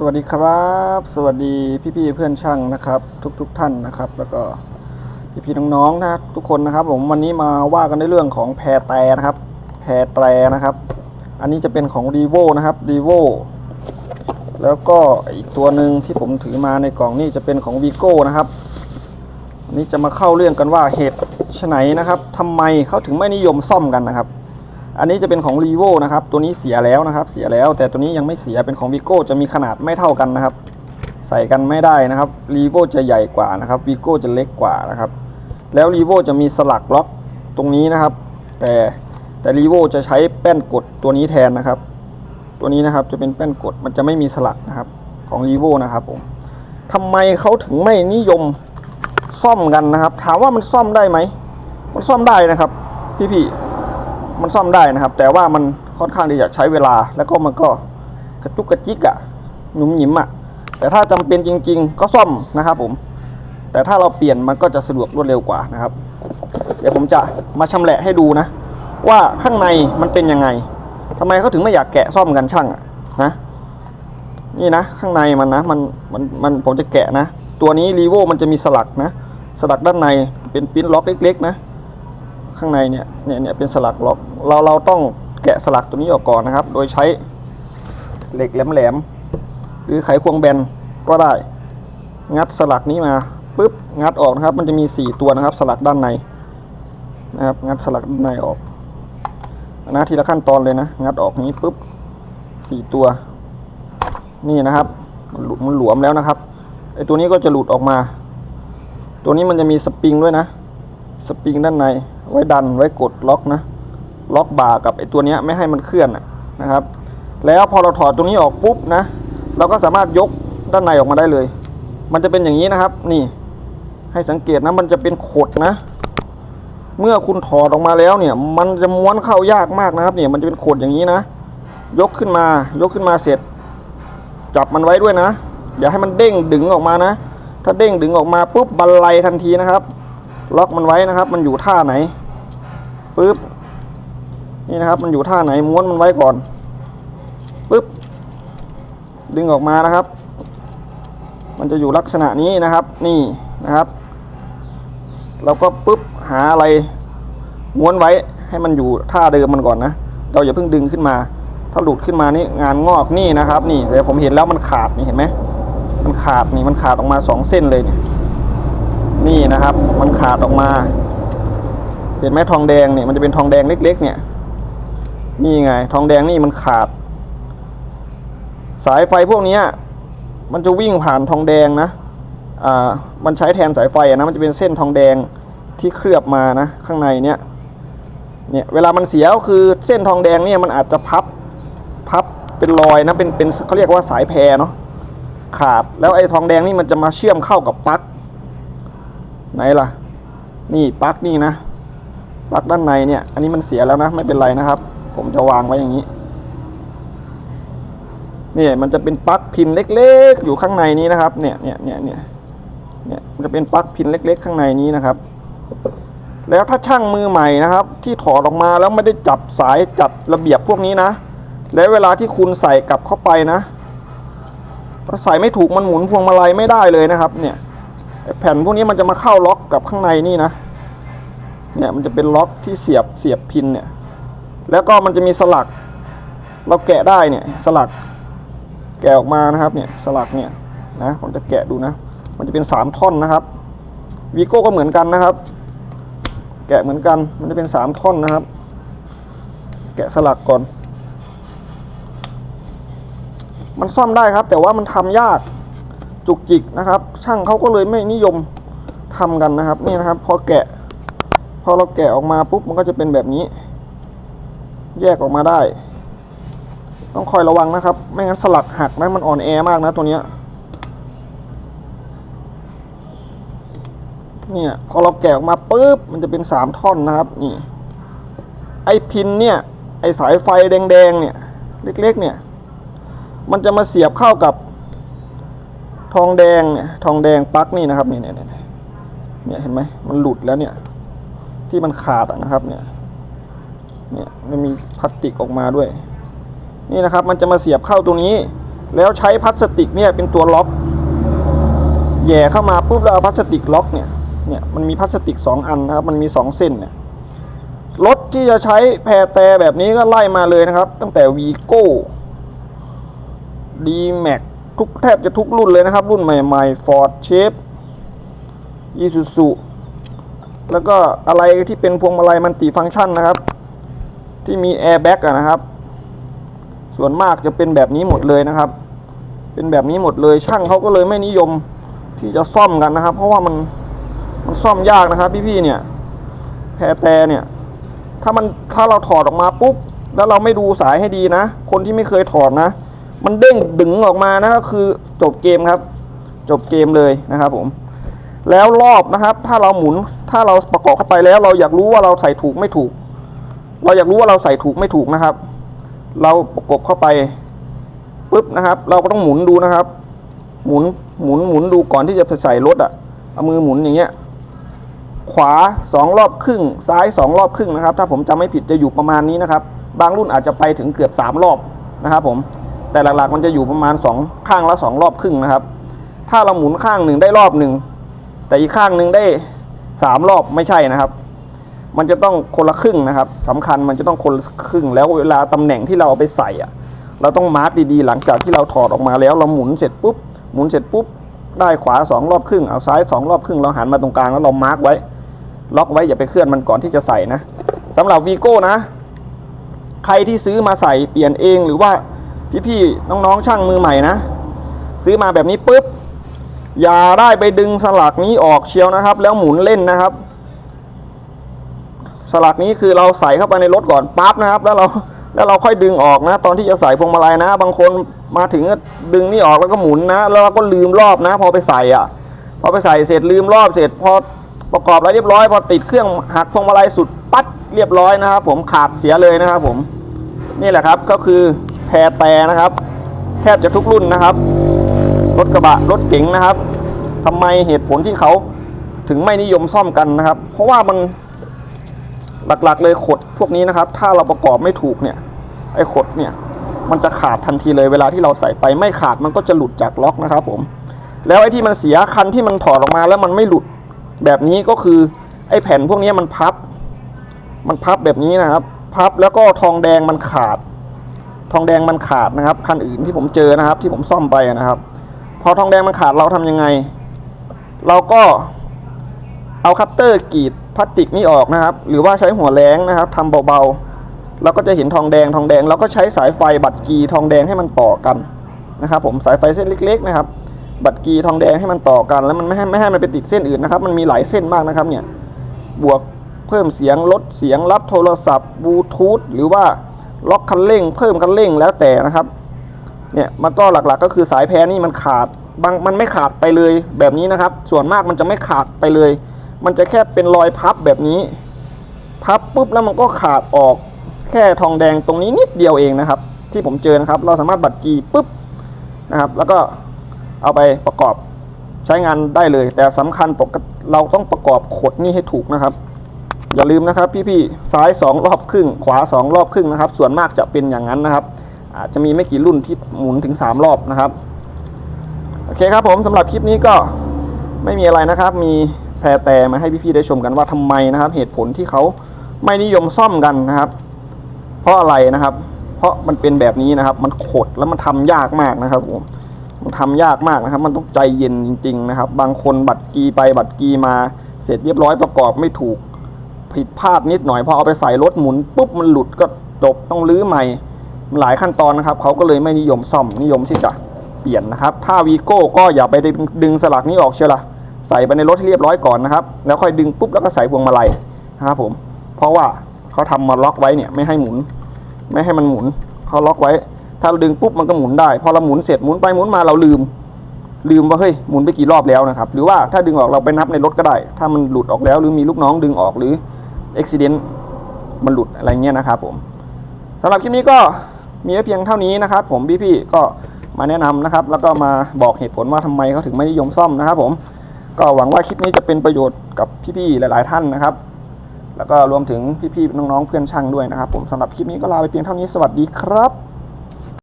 สวัสดีครับ สวัสดีพี่ๆเพื่อนช่างนะครับ ทุกๆทท่านนะครับ แล้วก็พี่ๆน้องๆนะทุกคนนะครับ ผมวันนี้มาว่ากันในเรื่องของแพรแตนะครับ แพรแตนะครับ อันนี้จะเป็นของ r ีโวนะครับ r ีโวแล้วก็อีกตัวหนึ่งที่ผมถือมาในกล่องนี่จะเป็นของ v ีโก้นะครับอันนี้จะมาเข้าเรื่องกันว่าเหตุไฉนนะครับทำไมเขาถึงไม่นิยมซ่อมกันนะครับ อันนี้จะเป็นของ r ีโวนะครับ ตัวนี้เสียแล้วนะครับ เสียแล้ว แต่ตัวนี้ยังไม่เสีย เป็นของ v ีโก้จะมีขนาดไม่เท่ากันนะครับ ใส่กันไม่ได้นะครับ r ีโวจะใหญ่กว่านะครับ v ีโก้จะเล็กกว่านะครับ แล้ว r ีโวจะมีสลักล็อกตรงนี้นะครับ แต่แต่ r ีโวจะใช้แป้นกดตัวนี้แทนนะครับ ตัวนี้นะครับจะเป็นแป้นกด มันจะไม่มีสลักนะครับ ของ r ีโวนะครับผมทำไมเขาถึงไม่นิยมซ่อมกันนะครับ ถามว่ามันซ่อมได้ไหม มันซ่อมได้นะครับ พี่ๆ มันซ่อมได้นะครับ แต่ว่ามันค่อนข้างที่จะใช้เวลา แล้วก็มันก็กระจุกกระจิกอะหนุ่มหยิมอะแต่ถ้าจำเป็นจริง ๆ ก็ซ่อมนะครับผม แต่ถ้าเราเปลี่ยนมันก็จะสะดวกรวดเร็วกว่านะครับ เดี๋ยวผมจะมาชำแหละให้ดูนะ ว่าข้างในมันเป็นยังไงทำไมเขาถึงไม่อยากแกะซ่อมกันช่างอะนะนี่นะข้างในมันนะมันมันมันผมจะแกะนะ ตัวนี้รีโวมันจะมีสลักนะ สลักด้านในเป็นปิ้นล็อกเล็ก ๆ นะ ข้างในเนี่ยเนี่ยเนี่ยเป็นสลักล็อกเราเราต้องแกะสลักตัวนี้ออกก่อนนะครับ โดยใช้เหล็กแหลมๆหรือไขควงแบนก็ได้ งัดสลักนี้มาปุ๊บงัดออกนะครับ มันจะมี 4 ตัวนะครับ สลักด้านในนะครับงัดสลักด้านในออกนะทีละขั้นตอนเลยนะ งัดออกนี้ปุ๊บสี่ตัว นี่นะครับมันหลุมันหลวมแล้วนะครับไอตัวนี้ก็จะหลุดออกมา ตัวนี้มันจะมีสปริงด้วยนะ สปริงด้านใน ไว้ดันไว้กดล็อกนะ ล็อกบ่ากับไอตัวนี้ไม่ให้มันเคลื่อนนะครับ แล้วพอเราถอดตรงนี้ออกปุ๊บนะ เราก็สามารถยกด้านในออกมาได้เลย มันจะเป็นอย่างนี้นะครับ นี่ ให้สังเกตนะมันจะเป็นขดนะ เมื่อคุณถอดออกมาแล้วเนี่ย มันจะม้วนเข้ายากมากนะครับ เนี่ยมันจะเป็นขดอย่างนี้นะ ยกขึ้นมายกขึ้นมาเสร็จ จับมันไว้ด้วยนะอย่าให้มันเด้งดึงออกมานะ ถ้าเด้งดึงออกมาปุ๊บบันไลทันทีนะครับ ล็อกมันไว้นะครับ มันอยู่ท่าไหนปุ๊บนี่นะครับ มันอยู่ท่าไหนม้วนมันไว้ก่อนปุ๊บดึงออกมานะครับ มันจะอยู่ลักษณะนี้นะครับ นี่นะครับ เราก็ปุ๊บหาอะไรม้วนไว้ให้มันอยู่ท่าเดิมมันก่อนนะ เราอย่าเพิ่งดึงขึ้นมา ถ้าหลุดขึ้นมานี่งานงอกนี่นะครับ นี่เดี๋ยวผมเห็นแล้วมันขาดนี่เห็นไหมมันขาดนี่มันขาดออกมาสองเส้นเลยเนี่ย นี่นะครับ มันขาดออกมา เห็นไหมทองแดงเนี่ยมันจะเป็นทองแดงเล็ก ๆ เนี่ย นี่ไง ทองแดงนี่มันขาด สายไฟพวกนี้มันจะวิ่งผ่านทองแดงนะอ่ามันใช้แทนสายไฟนะมันจะเป็นเส้นทองแดงที่เคลือบมานะ ข้างในเนี่ยเนี่ยเวลามันเสียก็คือเส้นทองแดงเนี่ยมันอาจจะพับพับเป็นรอยนะเป็นเป็นเขาเรียกว่าสายแพรเนาะขาดแล้วไอ้ทองแดงนี่มันจะมาเชื่อมเข้ากับปลั๊ก ไหนล่ะ นี่ปลั๊กนี่นะปลั๊กด้านในเนี่ย อันนี้มันเสียแล้วนะไม่เป็นไรนะครับ ผมจะวางไว้อย่างนี้นี่มันจะเป็นปลั๊กพินเล็กๆ อยู่ข้างในนี้นะครับ เนี่ยเนี่ยเนี่ยเนี่ยเนี่ยมันจะเป็นปลั๊กพินเล็ก ๆ ข้างในนี้นะครับ แล้วถ้าช่างมือใหม่นะครับ ที่ถอดออกมาแล้วไม่ได้จับสายจัดระเบียบพวกนี้นะ แล้วเวลาที่คุณใส่กลับเข้าไปนะใส่ไม่ถูกมันหมุนพวงมาลัยไม่ได้เลยนะครับ เนี่ย แผ่นพวกนี้มันจะมาเข้าล็อกกับข้างในนี่นะ เนี่ยมันจะเป็นล็อกที่เสียบเสียบพินเนี่ย แล้วก็มันจะมีสลัก เราแกะได้เนี่ยสลัก แกะออกมานะครับเนี่ยสลักเนี่ยนะผมจะแกะดูนะ มันจะเป็นสามท่อนนะครับวีโก้ก็เหมือนกันนะครับ แกะเหมือนกันมันจะเป็นสามท่อนนะครับ แกะสลักก่อน มันซ่อมได้ครับ แต่ว่ามันทำยาก จุกจิกนะครับ ช่างเขาก็เลยไม่นิยมทำกันนะครับนี่นะครับ พอแกะ พอเราแกะออกมาปุ๊บมันก็จะเป็นแบบนี้ แยกออกมาได้ ต้องคอยระวังนะครับ ไม่งั้นสลักหักนะมันอ่อนแอมากนะตัวเนี้ยเนี่ยพอเราแกะออกมาปุ๊บมันจะเป็นสามท่อนนะครับนี่ไอพินเนี่ยไอสายไฟแดงๆเนี่ยเล็กๆเนี่ย มันจะมาเสียบเข้ากับ ทองแดงเนี่ยทองแดงปลั๊กนี่นะครับเนี่ยเนี่ยเนี่ยเนี่ยเห็นไหมมันหลุดแล้วเนี่ย ที่มันขาดนะครับเนี่ยเนี่ยมันมีพลาสติกออกมาด้วย นี่นะครับมันจะมาเสียบเข้าตรงนี้ แล้วใช้พลาสติกเนี่ยเป็นตัวล็อกแย่เข้ามาปุ๊บแล้วเอาพลาสติกล็อกเนี่ยเนี่ยมันมีพลาสติกสองอันนะครับ มันมีสองเส้นเนี่ยรถที่จะใช้แพรแต่แบบนี้ก็ไล่มาเลยนะครับ ตั้งแต่วีโก้ดีแม็ก ทุกแทบจะทุกรุ่นเลยนะครับ รุ่นใหม่ๆ Ford Shape อีซูซูแล้วก็อะไรที่เป็นพวงมาลัยมันติฟังก์ชันนะครับ ที่มีแอร์แบ็กนะครับ ส่วนมากจะเป็นแบบนี้หมดเลยนะครับ เป็นแบบนี้หมดเลยช่างเขาก็เลยไม่นิยมที่จะซ่อมกันนะครับ เพราะว่ามันมันซ่อมยากนะครับ พี่ๆเนี่ยแพรแต่เนี่ย ถ้ามันถ้าเราถอดออกมาปุ๊บแล้วเราไม่ดูสายให้ดีนะ คนที่ไม่เคยถอดนะ มันเด้งดึงออกมานะก็คือจบเกมครับ จบเกมเลยนะครับผม แล้วรอบนะครับ ถ้าเราหมุนถ้าเราประกอบเข้าไปแล้ว เราอยากรู้ว่าเราใส่ถูกไม่ถูก เราอยากรู้ว่าเราใส่ถูกไม่ถูกนะครับ เราประกบเข้าไปปุ๊บนะครับ เราก็ต้องหมุนดูนะครับ หมุนหมุนหมุนดูก่อนที่จะใส่รถอะ่ะเอามือหมุนอย่างเงี้ยขวาสองรอบครึ่ง ซ้ายสองรอบครึ่งนะครับ ถ้าผมจำไม่ผิดจะอยู่ประมาณนี้นะครับ บางรุ่นอาจจะไปถึงเกือบสามรอบนะครับผม แต่หลักๆมันจะอยู่ประมาณสองข้างละสองรอบครึ่งนะครับ ถ้าเราหมุนข้างหนึ่งได้รอบหนึ่งแต่อีกข้างหนึ่งได้สามรอบไม่ใช่นะครับ มันจะต้องคนละครึ่งนะครับสำคัญมันจะต้องคนละครึ่ง แล้วเวลาตำแหน่งที่เราเอาไปใส่อะเราต้องมาร์กดีๆ หลังจากที่เราถอดออกมาแล้วเราหมุนเสร็จปุ๊บหมุนเสร็จปุ๊บได้ขวาสองรอบครึ่งเอาซ้ายสองรอบครึ่งเราหันมาตรงกลางแล้วเรามาร์กไว้ ล็อกไว้อย่าไปเคลื่อนมันก่อนที่จะใส่นะสำหรับวีโก้นะ ใครที่ซื้อมาใส่เปลี่ยนเองหรือว่า พี่ๆน้องๆช่างมือใหม่นะ ซื้อมาแบบนี้ปุ๊บอย่าได้ไปดึงสลักนี้ออกเชียวนะครับ แล้วหมุนเล่นนะครับ สลักนี้คือเราใส่เข้าไปในรถก่อนปั๊บนะครับ แล้วเราแล้วเราค่อยดึงออกนะ ตอนที่จะใส่พวงมาลัยนะ บางคนมาถึงดึงนี่ออกแล้วก็หมุนนะ แล้วเราก็ลืมรอบนะ พอไปใส่อะ พอไปใส่เสร็จลืมรอบเสร็จพอประกอบอะไรเรียบร้อย พอติดเครื่องหักพวงมาลัยสุดปั๊ดเรียบร้อยนะครับ ผมขาดเสียเลยนะครับ ผม นี่แหละครับก็คือ แพรแต่นะครับ แทบจะทุกรุ่นนะครับ รถกระบะรถเก๋งนะครับทำไมเหตุผลที่เขาถึงไม่นิยมซ่อมกันนะครับ เพราะว่ามันหลักๆเลยขดพวกนี้นะครับ ถ้าเราประกอบไม่ถูกเนี่ยไอ้ขดเนี่ยมันจะขาดทันทีเลยเวลาที่เราใส่ไปไม่ขาดมันก็จะหลุดจากล็อกนะครับผม แล้วไอ้ที่มันเสียคันที่มันถอดออกมาแล้วมันไม่หลุดแบบนี้ก็คือไอ้แผ่นพวกนี้มันพับ มันพับแบบนี้นะครับ พับแล้วก็ทองแดงมันขาด ทองแดงมันขาดนะครับ คันอื่นที่ผมเจอนะครับ ที่ผมซ่อมไปนะครับ พอทองแดงมันขาดเราทำยังไง เราก็เอาคัตเตอร์กรีดพลาสติกนี้ออกนะครับ หรือว่าใช้หัวแรงนะครับทำเบาๆเราก็จะเห็นทองแดงทองแดงเราก็ใช้สายไฟบัตรกีทองแดงให้มันต่อกันนะครับ ผมสายไฟเส้นเล็ก ๆ นะครับ บัตรกีทองแดงให้มันต่อกัน แล้วมันไม่ให้ไม่ให้มันไปติดเส้นอื่นนะครับ มันมีหลายเส้นมากนะครับเนี่ยบวกเพิ่มเสียงลดเสียงรับโทรศัพท์บลูทูธหรือว่า ล็อกคันเร่ง เพิ่มคันเร่งแล้วแต่นะครับ เนี่ยมันก็หลักๆก็คือสายแพรนี่มันขาดบางมันไม่ขาดไปเลยแบบนี้นะครับ ส่วนมากมันจะไม่ขาดไปเลย มันจะแค่เป็นรอยพับแบบนี้ พับปุ๊บแล้วมันก็ขาดออกแค่ทองแดงตรงนี้นิดเดียวเองนะครับ ที่ผมเจอนะครับ เราสามารถบัตรกีปุ๊บนะครับ แล้วก็เอาไปประกอบใช้งานได้เลย แต่สำคัญปกเราต้องประกอบขดนี่ให้ถูกนะครับ อย่าลืมนะครับพี่ๆซ้าย 2 รอบครึ่ง ขวา 2 รอบครึ่งนะครับ ส่วนมากจะเป็นอย่างนั้นนะครับ อาจจะมีไม่กี่รุ่นที่หมุนถึง 3 รอบนะครับ โอเคครับผมสำหรับคลิปนี้ก็ไม่มีอะไรนะครับ มีแพรแต่มาให้พี่ๆได้ชมกันว่าทำไมนะครับ เหตุผลที่เขาไม่นิยมซ่อมกันนะครับ เพราะอะไรนะครับ เพราะมันเป็นแบบนี้นะครับ มันขดแล้วมันทำยากมากนะครับผมมันทำยากมากนะครับ มันต้องใจเย็นจริง ๆ นะครับ บางคนบัตรกีไปบัตรกีมาเสร็จเรียบร้อยประกอบไม่ถูก ผิดพลาดนิดหน่อยพอเอาไปใส่รถหมุนปุ๊บมันหลุดก็จบต้องรื้อใหม่หลายขั้นตอนนะครับเขาก็เลยไม่นิยมซ่อมนิยมที่จะเปลี่ยนนะครับ ถ้าวีโก้ก็อย่าไปดึงสลักนี้ออกเชียวละใส่ไปในรถให้เรียบร้อยก่อนนะครับ แล้วค่อยดึงปุ๊บแล้วก็ใส่พวงมาลัยนะครับผม เพราะว่าเขาทำมาล็อกไว้เนี่ยไม่ให้หมุน ไม่ให้มันหมุนเขาล็อกไว้ ถ้าเราดึงปุ๊บมันก็หมุนได้ พอเราหมุนเสร็จหมุนไปหมุนมาเราลืม ลืมว่าเฮ้ยหมุนไปกี่รอบแล้วนะครับ หรือว่าถ้าดึงออกเราไปนับในรถก็ได้ ถ้ามันหลุดออกแล้วหรือมีลูกน้องดึงออกหรือ อุบิเหตุมันหลุดอะไรเงี้ยนะครับผมสำหรับคลิปนี้ก็มีไว้เพียงเท่านี้นะครับ ผมพี่ๆก็มาแนะนำนะครับ แล้วก็มาบอกเหตุผลว่าทำไมเขาถึงไม่นิยมซ่อมนะครับ ผมก็หวังว่าคลิปนี้จะเป็นประโยชน์กับพี่ๆหลาย ๆ ท่านนะครับ แล้วก็รวมถึงพี่ๆน้องๆเพื่อนช่างด้วยนะครับ ผมสำหรับคลิปนี้ก็ลาไปเพียงเท่านี้สวัสดีครับ